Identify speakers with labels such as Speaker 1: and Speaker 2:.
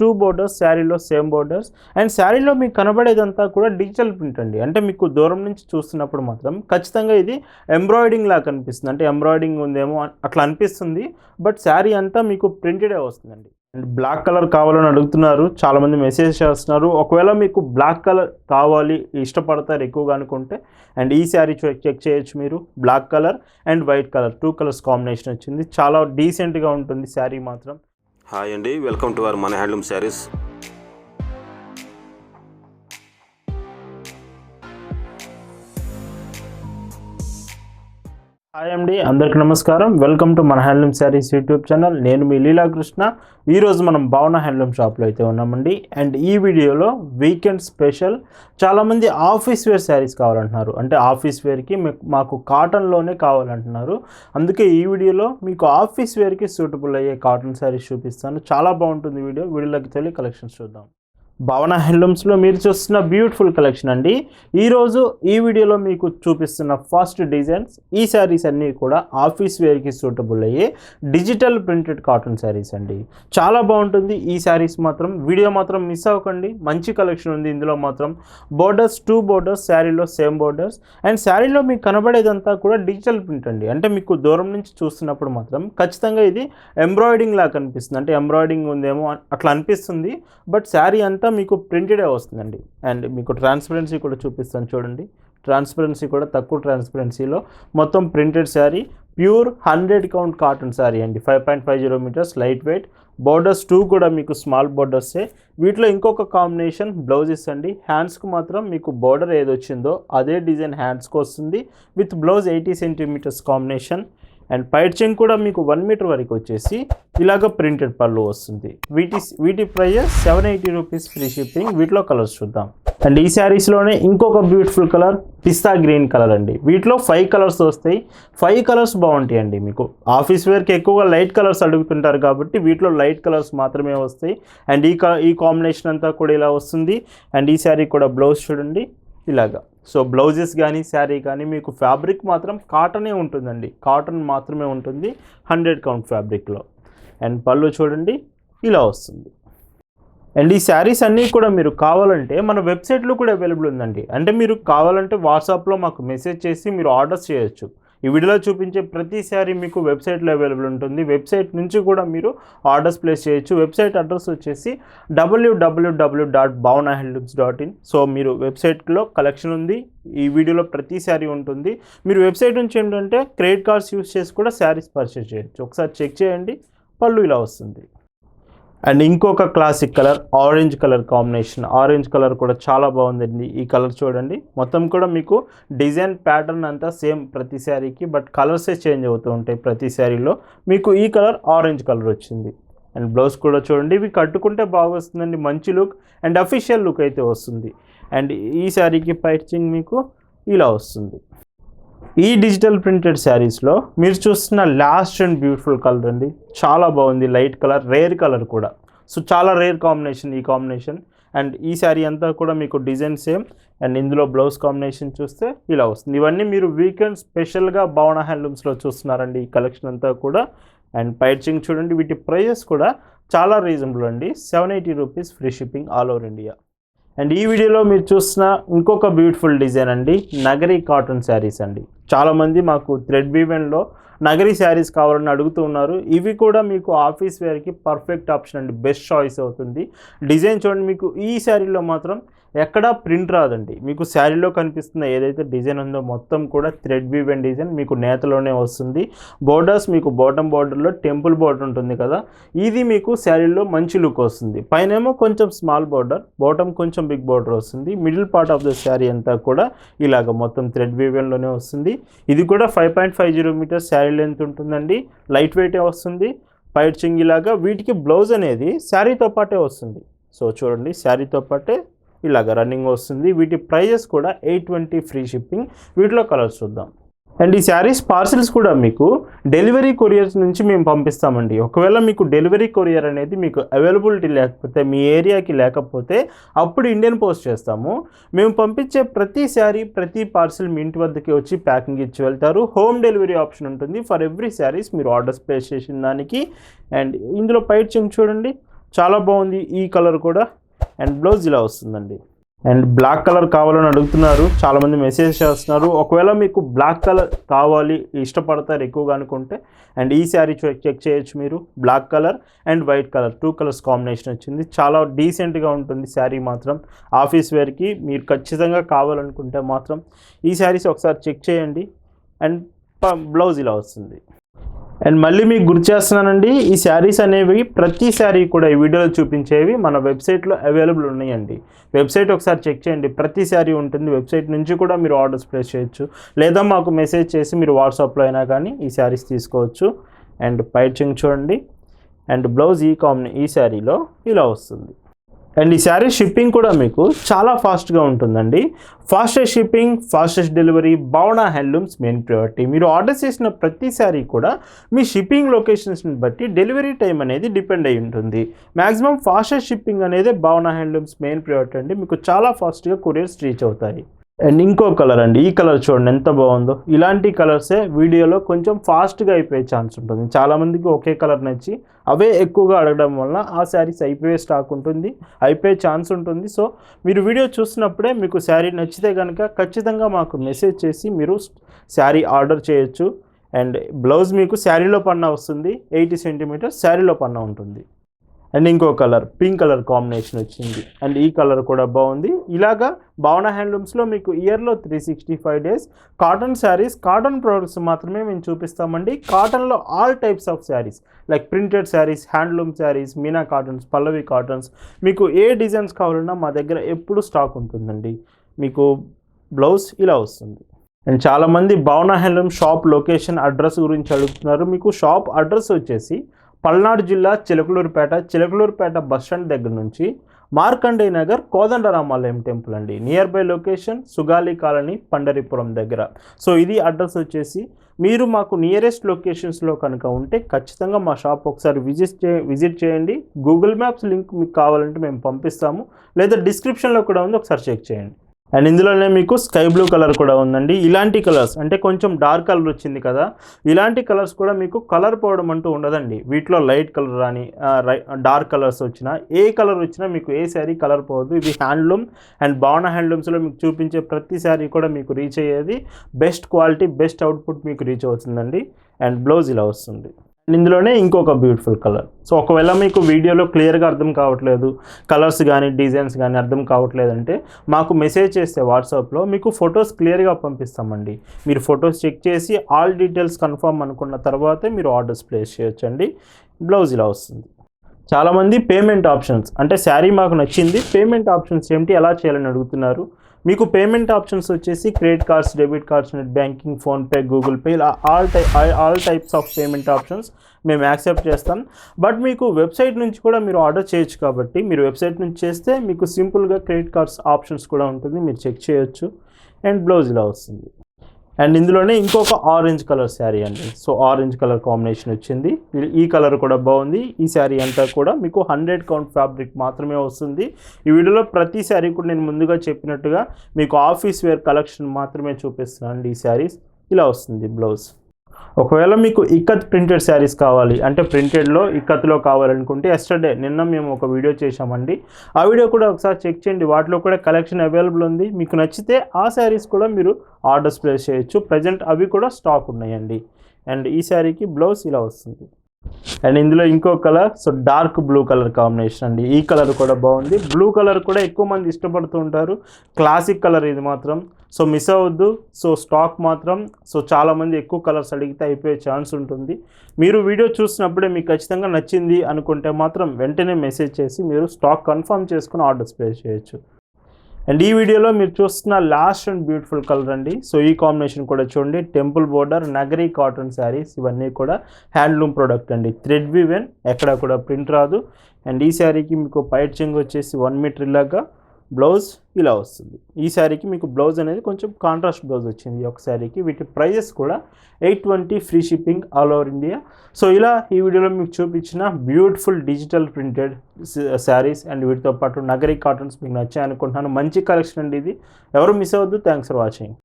Speaker 1: Two borders శారీలో same borders and శారీలో మీకు కనబడేదంతా కూడా డిజిటల్ ప్రింట్ అండి. అంటే మీకు దూరం నుంచి చూస్తున్నప్పుడు మాత్రం ఖచ్చితంగా ఇది ఎంబ్రాయిడింగ్ లాగా కనిపిస్తుంది. అంటే ఎంబ్రాయిడింగ్ ఉందేమో అట్లా అనిపిస్తుంది. బట్ శారీ అంతా మీకు ప్రింటెడే వస్తుందండి. అండ్ బ్లాక్ కలర్ కావాలని అడుగుతున్నారు. చాలామంది మెసేజ్ చేస్తున్నారు. ఒకవేళ మీకు బ్లాక్ కలర్ కావాలి ఇష్టపడతారు ఎక్కువగా అనుకుంటే అండ్ ఈ శారీ చెక్ చేయొచ్చు మీరు. Black colour and white colour two colours combination వచ్చింది. చాలా డీసెంట్గా ఉంటుంది శారీ మాత్రం.
Speaker 2: హాయ్ అండి వెల్కమ్ టు అవర్ మన హ్యాండ్లూమ్ శారీస్.
Speaker 1: హాయ్ అండి అందరికీ నమస్కారం. వెల్కమ్ టు మన హ్యాండ్లూమ్ శారీస్ యూట్యూబ్ ఛానల్ నేను మీ లీలాకృష్ణ ఈరోజు మనం భావన హ్యాండ్లూమ్ షాప్లో అయితే ఉన్నామండి. అండ్ ఈ వీడియోలో వీకెండ్ స్పెషల్ చాలామంది ఆఫీస్ వేర్ శారీస్ కావాలంటున్నారు. అంటే ఆఫీస్ వేర్కి మాకు కాటన్లోనే కావాలంటున్నారు. అందుకే ఈ వీడియోలో మీకు ఆఫీస్ వేర్కి సూటబుల్ అయ్యే కాటన్ శారీస్ చూపిస్తాను. చాలా బాగుంటుంది వీడియో. వీడియోలోకి తెలియ కలెక్షన్స్ చూద్దాం. భవన హ్యాండ్లూమ్స్లో మీరు చూస్తున్న బ్యూటిఫుల్ కలెక్షన్ అండి. ఈరోజు ఈ వీడియోలో మీకు చూపిస్తున్న ఫస్ట్ డిజైన్స్ ఈ శారీస్ అన్నీ కూడా ఆఫీస్ వేర్కి సూటబుల్ అయ్యే డిజిటల్ ప్రింటెడ్ కాటన్ శారీస్ అండి. చాలా బాగుంటుంది. ఈ శారీస్ మాత్రం వీడియో మాత్రం మిస్ అవ్వకండి. మంచి కలెక్షన్ ఉంది. ఇందులో మాత్రం బోర్డర్స్ టూ బోర్డర్స్ శారీలో సేమ్ బోర్డర్స్. అండ్ శారీలో మీకు కనబడేదంతా కూడా డిజిటల్ ప్రింట్ అండి. అంటే మీకు దూరం నుంచి చూస్తున్నప్పుడు మాత్రం ఖచ్చితంగా ఇది ఎంబ్రాయిడింగ్ లాగా కనిపిస్తుంది. అంటే ఎంబ్రాయిడింగ్ ఉందేమో అట్లా అనిపిస్తుంది. బట్ శారీ అంతా మీకు ప్రింటెడే వస్తుందండి? అండ్ మీకు ట్రాన్స్పరెన్సీ కూడా చూపిస్తాను చూడండి. ట్రాన్స్పరెన్సీ కూడా తక్కువ ట్రాన్స్పరెన్సీలో మొత్తం printed sari pure hundred count cotton sari అండి. Five point five zero metres light weight borders two కూడా మీకు స్మాల్ బోర్డర్సే వీటిలో ఇంకొక కాంబినేషన్ బ్లౌజెస్ అండి. హ్యాండ్స్కి మాత్రం మీకు బోర్డర్ ఏది వచ్చిందో అదే డిజైన్ హ్యాండ్స్కి వస్తుంది. With blouse eighty centimetres combination and పైట్ చెంగ్ కూడా మీకు వన్ మీటర్ వరకు వచ్చేసి ఇలాగ ప్రింటెడ్ పళ్ళు వస్తుంది. వీటి వీటి prices seven eighty rupees free shipping వీటిలో కలర్స్ చూద్దాం. అండ్ ఈ శారీస్లోనే ఇంకొక బ్యూటిఫుల్ కలర్ పిస్తా గ్రీన్ కలర్ అండి. వీటిలో ఫైవ్ కలర్స్ వస్తాయి. ఫైవ్ కలర్స్ బాగుంటాయి అండి మీకు. ఆఫీస్ వేర్కి ఎక్కువగా లైట్ కలర్స్ అడుగుతుంటారు కాబట్టి వీటిలో లైట్ కలర్స్ మాత్రమే వస్తాయి. అండ్ ఈ ఈ కాంబినేషన్ అంతా కూడా ఇలా వస్తుంది. అండ్ ఈ శారీ కూడా బ్లౌజ్ చూడండి. ఇలాగా. సో బ్లౌజెస్ కానీ శారీ కానీ మీకు ఫ్యాబ్రిక్ మాత్రం కాటనే ఉంటుందండి. కాటన్ మాత్రమే ఉంటుంది హండ్రెడ్ కౌంట్ ఫ్యాబ్రిక్లో. అండ్ పళ్ళు చూడండి ఇలా వస్తుంది. అండ్ ఈ శారీస్ అన్నీ కూడా మీరు కావాలంటే మన వెబ్సైట్లో కూడా అవైలబుల్ ఉందండి. అంటే మీరు కావాలంటే వాట్సాప్లో మాకు మెసేజ్ చేసి మీరు ఆర్డర్స్ చేయొచ్చు. ఈ వీడియోలో చూపించే ప్రతి శారీ మీకు వెబ్సైట్లో అవైలబుల్ ఉంటుంది. వెబ్సైట్ నుంచి కూడా మీరు ఆర్డర్స్ ప్లేస్ చేయొచ్చు. వెబ్సైట్ అడ్రస్ వచ్చేసి W W W dot Bhavana handlooms dot in so మీరు వెబ్సైట్లో కలెక్షన్ ఉంది. ఈ వీడియోలో ప్రతి శారీ ఉంటుంది. మీరు వెబ్సైట్ నుంచి ఏంటంటే క్రెడిట్ కార్డ్స్ యూస్ చేసి కూడా శారీస్ పర్చేస్ చేయొచ్చు. ఒకసారి చెక్ చేయండి. పళ్ళు ఇలా వస్తుంది. అండ్ ఇంకొక classic colour orange colour combination orange colour కూడా చాలా బాగుందండి ఈ కలర్ చూడండి. మొత్తం కూడా మీకు డిజైన్ ప్యాటర్న్ అంతా సేమ్ ప్రతి శారీకి బట్ కలర్సే చేంజ్ అవుతూ ఉంటాయి ప్రతి శారీలో. మీకు ఈ కలర్ ఆరెంజ్ కలర్ వచ్చింది. అండ్ బ్లౌజ్ కూడా చూడండి ఇవి కట్టుకుంటే బాగా వస్తుందండి మంచి లుక్ అండ్ అఫీషియల్ లుక్ అయితే వస్తుంది. అండ్ ఈ శారీకి పైచింగ్ మీకు ఇలా వస్తుంది. ఈ డిజిటల్ ప్రింటెడ్ శారీస్లో మీరు చూస్తున్న లాస్ట్ అండ్ బ్యూటిఫుల్ కలర్ అండి. చాలా బాగుంది. లైట్ కలర్ రేర్ కలర్ కూడా. సో చాలా రేర్ కాంబినేషన్ ఈ కాంబినేషన్ అండ్ ఈ శారీ అంతా కూడా మీకు డిజైన్ సేమ్ అండ్ ఇందులో బ్లౌజ్ కాంబినేషన్ చూస్తే ఇలా వస్తుంది. ఇవన్నీ మీరు వీకెండ్ స్పెషల్గా భవన హ్యాండ్లూమ్స్లో చూస్తున్నారండి. ఈ కలెక్షన్ అంతా కూడా. అండ్ పైచింగ్ చూడండి. వీటి ప్రైజెస్ కూడా చాలా రీజనబుల్ అండి. Seven eighty rupees free shipping all over India and ఈ వీడియోలో మీరు చూసిన ఇంకొక బ్యూటిఫుల్ డిజైన్ అండి. నగరీ కాటన్ శారీస్ అండి. చాలామంది మాకు థ్రెడ్ వీవెన్లో నగరీ శారీస్ కావాలని అడుగుతూ ఉన్నారు. ఇవి కూడా మీకు ఆఫీస్ వేర్కి పర్ఫెక్ట్ ఆప్షన్ అండి. బెస్ట్ చాయిస్ అవుతుంది. డిజైన్ చూడండి మీకు. ఈ శారీలో మాత్రం ఎక్కడా ప్రింట్ రాదండి. మీకు శారీలో కనిపిస్తున్న ఏదైతే డిజైన్ ఉందో మొత్తం కూడా థ్రెడ్ వీవెన్ డిజైన్ మీకు నేతలోనే వస్తుంది. బోర్డర్స్ మీకు బాటమ్ బార్డర్లో టెంపుల్ బోర్డర్ ఉంటుంది కదా ఇది మీకు శారీలో మంచి లుక్ వస్తుంది. పైనేమో కొంచెం స్మాల్ బార్డర్ బాటమ్ కొంచెం బిగ్ బార్డర్ వస్తుంది. Middle part of the sari అంతా కూడా ఇలాగ మొత్తం థ్రెడ్ వీవెన్లోనే వస్తుంది. ఇది కూడా five point five zero metre sari length ఉంటుందండి లైట్ వెయిటే వస్తుంది పైట్ చింగిలాగా వీటికి బ్లౌజ్ అనేది శారీతో పాటే వస్తుంది. సో చూడండి శారీతో పాటే ఇలాగ రన్నింగ్ వస్తుంది. వీటి ప్రైజెస్ కూడా ఎయిట్ ట్వంటీ ఫ్రీ షిప్పింగ్. వీటిలో కలర్స్ చూద్దాం. అండ్ ఈ శారీస్ పార్సిల్స్ కూడా మీకు డెలివరీ కొరియర్స్ నుంచి మేము పంపిస్తామండి. ఒకవేళ మీకు డెలివరీ కొరియర్ అనేది మీకు అవైలబిలిటీ లేకపోతే మీ ఏరియాకి లేకపోతే అప్పుడు ఇండియన్ పోస్ట్ చేస్తాము. మేము పంపించే ప్రతి శారీ ప్రతి పార్సిల్ మీ ఇంటి వద్దకి వచ్చి ప్యాకింగ్ ఇచ్చి వెళ్తారు. హోమ్ డెలివరీ ఆప్షన్ ఉంటుంది. ఫర్ ఎవ్రీ శారీస్ మీరు ఆర్డర్స్ ప్లేస్ చేసిన దానికి. అండ్ ఇందులో పైట్ చెంగ్ చూడండి. చాలా బాగుంది. ఈ కలర్ కూడా. అండ్ బ్లౌజ్ ఇలా వస్తుందండి. అండ్ బ్లాక్ కలర్ కావాలని అడుగుతున్నారు. చాలామంది మెసేజ్ చేస్తున్నారు. ఒకవేళ మీకు బ్లాక్ కలర్ కావాలి ఇష్టపడతారు ఎక్కువగా అనుకుంటే అండ్ ఈ శారీ చెక్ చేయొచ్చు మీరు. Black colour and white colour two colours combination వచ్చింది. చాలా డీసెంట్గా ఉంటుంది శారీ మాత్రం. ఆఫీస్ వేర్కి మీరు ఖచ్చితంగా కావాలనుకుంటే మాత్రం ఈ శారీస్ ఒకసారి చెక్ చేయండి. అండ్ బ్లౌజ్ ఇలా వస్తుంది. అండ్ మళ్ళీ మీకు గుర్తు చేస్తున్నానండి ఈ శారీస్ అనేవి ప్రతి శారీ కూడా ఈ వీడియోలో చూపించేవి మన వెబ్సైట్లో అవైలబుల్ ఉన్నాయండి. వెబ్సైట్ ఒకసారి చెక్ చేయండి ప్రతి శారీ ఉంటుంది. వెబ్సైట్ నుంచి కూడా మీరు ఆర్డర్స్ ప్లేస్ చేయొచ్చు. లేదా మాకు మెసేజ్ చేసి మీరు వాట్సాప్లో అయినా కానీ ఈ శారీస్ తీసుకోవచ్చు. అండ్ పైచింగ్ చూడండి. అండ్ బ్లౌజ్ ఈ కాంబినే ఈ శారీలో ఇలా వస్తుంది. అండ్ ఈ శారీ షిప్పింగ్ కూడా మీకు చాలా ఫాస్ట్గా ఉంటుందండి. Fastest shipping fastest delivery Bhavana handlooms main priority. మీరు ఆర్డర్ చేసిన ప్రతి శారీ కూడా మీ షిప్పింగ్ లొకేషన్స్ని బట్టి డెలివరీ టైం అనేది డిపెండ్ అయి ఉంటుంది. మ్యాక్సిమం ఫాస్టెస్ట్ షిప్పింగ్ అనేది భావన హ్యాండ్లూమ్స్ మెయిన్ ప్రియారిటీ అండి. మీకు చాలా ఫాస్ట్గా కొరియర్స్ రీచ్ అవుతాయి. అండ్ ఇంకో కలర్ అండి. ఈ కలర్ చూడండి ఎంత బాగుందో. ఇలాంటి కలర్సే వీడియోలో కొంచెం ఫాస్ట్గా అయిపోయే ఛాన్స్ ఉంటుంది. చాలామందికి ఒకే కలర్ నచ్చి అవే ఎక్కువగా అడగడం వలన ఆ శారీస్ అయిపోయే స్టాక్ ఉంటుంది అయిపోయే ఛాన్స్ ఉంటుంది. సో మీరు వీడియో చూసినప్పుడే మీకు శారీ నచ్చితే కనుక ఖచ్చితంగా మాకు మెసేజ్ చేసి మీరు శారీ ఆర్డర్ చేయొచ్చు. అండ్ బ్లౌజ్ మీకు శారీలో పన్న వస్తుంది ఎయిటీ సెంటీమీటర్స్ శారీలో పన్న ఉంటుంది. అండ్ ఇంకో కలర్ పింక్ కలర్ కాంబినేషన్ వచ్చింది. అండ్ ఈ కలర్ కూడా బాగుంది. ఇలాగా భావన హ్యాండ్లూమ్స్లో మీకు ఇయర్లో three sixty five days cotton saris cotton products మాత్రమే మేము చూపిస్తామండి. కాటన్లో all types of saris like printed saris handloom saris Meena cottons Pallavi cottons మీకు ఏ డిజైన్స్ కావాలన్నా మా దగ్గర ఎప్పుడు స్టాక్ ఉంటుందండి. మీకు బ్లౌజ్ ఇలా వస్తుంది. అండ్ చాలామంది భావన హ్యాండ్లూమ్ షాప్ లొకేషన్ అడ్రస్ గురించి అడుగుతున్నారు. మీకు షాప్ అడ్రస్ వచ్చేసి పల్నాడు జిల్లా చిలకలూరుపేట చిలకలూరుపేట బస్ స్టాండ్ దగ్గర నుంచి మార్కండే నగర్ కోదండరామాలయం టెంపుల్ అండి. Near by location Sugali colony Pandaripuram దగ్గర. సో ఇది అడ్రస్ వచ్చేసి మీరు మాకు నియరెస్ట్ లొకేషన్స్లో కనుక ఉంటే ఖచ్చితంగా మా షాప్ ఒకసారి విజిట్ చే విజిట్ చేయండి. గూగుల్ మ్యాప్స్ లింక్ మీకు కావాలంటే మేము పంపిస్తాము. లేదా డిస్క్రిప్షన్లో కూడా ఉంది ఒకసారి చెక్ చేయండి. అండ్ ఇందులోనే మీకు స్కై బ్లూ కలర్ కూడా ఉందండి. ఇలాంటి కలర్స్ అంటే కొంచెం డార్క్ కలర్ వచ్చింది కదా ఇలాంటి కలర్స్ కూడా మీకు కలర్ పోవడం అంటూ ఉండదండి. వీటిలో లైట్ కలర్ అని డార్క్ కలర్స్ వచ్చినా ఏ కలర్ వచ్చినా మీకు ఏ శారీ కలర్ పోవద్దు. ఇది హ్యాండ్లూమ్ అండ్ భావన హ్యాండ్లూమ్స్లో మీకు చూపించే ప్రతి శారీ కూడా మీకు రీచ్ అయ్యేది. బెస్ట్ క్వాలిటీ బెస్ట్ అవుట్పుట్ మీకు రీచ్ అవుతుందండి. అండ్ బ్లౌజ్ ఇలా వస్తుంది. ఇందులోనే ఇంకొక బ్యూటిఫుల్ కలర్ సో ఒకవేళ మీకు వీడియోలో క్లియర్గా అర్థం కావట్లేదు కలర్స్ కానీ డిజైన్స్ కానీ అర్థం కావట్లేదు అంటే మాకు మెసేజ్ చేస్తే వాట్సాప్లో మీకు ఫొటోస్ క్లియర్గా పంపిస్తామండి. మీరు ఫొటోస్ చెక్ చేసి ఆల్ డీటెయిల్స్ కన్ఫర్మ్ అనుకున్న తర్వాతే మీరు ఆర్డర్స్ ప్లేస్ చేయొచ్చండి. బ్లౌజ్ ఇలా వస్తుంది. చాలామంది పేమెంట్ ఆప్షన్స్ అంటే శారీ మాకు నచ్చింది పేమెంట్ ఆప్షన్స్ ఏమిటి ఎలా చేయాలని అడుగుతున్నారు మీకు పేమెంట్ ఆప్షన్స్ వచ్చేసి credit cards debit cards net banking PhonePe Google pay ఇలా all tie all types of payment options మేము యాక్సెప్ట్ చేస్తాం. బట్ మీకు వెబ్సైట్ నుంచి కూడా మీరు ఆర్డర్ చేయొచ్చు కాబట్టి మీరు వెబ్సైట్ నుంచి చేస్తే మీకు సింపుల్గా క్రెడిట్ కార్డ్స్ ఆప్షన్స్ కూడా ఉంటుంది. మీరు చెక్ చేయొచ్చు. అండ్ బ్లౌజ్ ఇలా వస్తుంది. అండ్ ఇందులోనే ఇంకొక ఆరెంజ్ కలర్ శారీ అండి. సో ఆరెంజ్ కలర్ కాంబినేషన్ వచ్చింది. ఈ- కలర్ కూడా బాగుంది. ఈ శారీ అంతా కూడా మీకు హండ్రెడ్ కౌంట్ ఫ్యాబ్రిక్ మాత్రమే వస్తుంది. ఈ వీడియోలో ప్రతి శారీ కూడా నేను ముందుగా చెప్పినట్టుగా మీకు ఆఫీస్ వేర్ కలెక్షన్ మాత్రమే చూపిస్తున్నాను ఈ శారీస్ ఇలా వస్తుంది బ్లౌజ్ ఒకవేళ మీకు ఇక్కత్ ప్రింటెడ్ శారీస్ కావాలి అంటే ప్రింటెడ్లో ఇక్కత్లో కావాలనుకుంటే ఎస్టర్డే నిన్న మేము ఒక వీడియో చేశామండి. ఆ వీడియో కూడా ఒకసారి చెక్ చేయండి. వాటిలో కూడా కలెక్షన్ అవైలబుల్ ఉంది. మీకు నచ్చితే ఆ శారీస్ కూడా మీరు ఆర్డర్స్ ప్లేస్ చేయొచ్చు. ప్రజెంట్ అవి కూడా స్టాక్ ఉన్నాయండి. అండ్ ఈ శారీకి బ్లౌజ్ ఇలా వస్తుంది. అండ్ ఇందులో ఇంకో colour so dark blue colour combination అండి. ఈ కలర్ కూడా బాగుంది. బ్లూ కలర్ కూడా ఎక్కువ మంది ఇష్టపడుతూ ఉంటారు. క్లాసిక్ కలర్ ఇది మాత్రం. సో మిస్ అవ్వద్దు. సో స్టాక్ మాత్రం. సో చాలామంది ఎక్కువ కలర్స్ అడిగితే అయిపోయే ఛాన్స్ ఉంటుంది. మీరు వీడియో చూసినప్పుడే మీకు ఖచ్చితంగా నచ్చింది అనుకుంటే మాత్రం వెంటనే మెసేజ్ చేసి మీరు స్టాక్ కన్ఫర్మ్ చేసుకుని ఆర్డర్స్ ప్లేస్ చేయొచ్చు. అండ్ ఈ వీడియోలో మీరు చూస్తున్న లాస్ట్ అండ్ బ్యూటిఫుల్ కలర్ అండి. సో ఈ కాంబినేషన్ కూడా చూడండి. Temple border Nagari cotton saris ఇవన్నీ కూడా హ్యాండ్లూమ్ ప్రోడక్ట్ అండి. థ్రెడ్ వివెన్ ఎక్కడ కూడా ప్రింట్ రాదు. అండ్ ఈ శారీకి మీకు పైట్ చెంగు వచ్చేసి వన్ మీటర్ ఇలాగా. బ్లౌజ్ ఇలా వస్తుంది. ఈ శారీకి మీకు బ్లౌజ్ అనేది కొంచెం కాంట్రాస్ట్ బ్లౌజ్ వచ్చింది ఈ ఒక శారీకి. వీటి ప్రైజెస్ కూడా eight twenty free shipping all over India. So ఇలా ఈ వీడియోలో మీకు చూపించిన beautiful digital printed saris and వీటితో పాటు నగరీ కాటన్స్ మీకు నచ్చాయి అనుకుంటున్నాను మంచి కలెక్షన్ అండి ఇది. ఎవరు మిస్ అవ్వద్దు. Thanks for watching.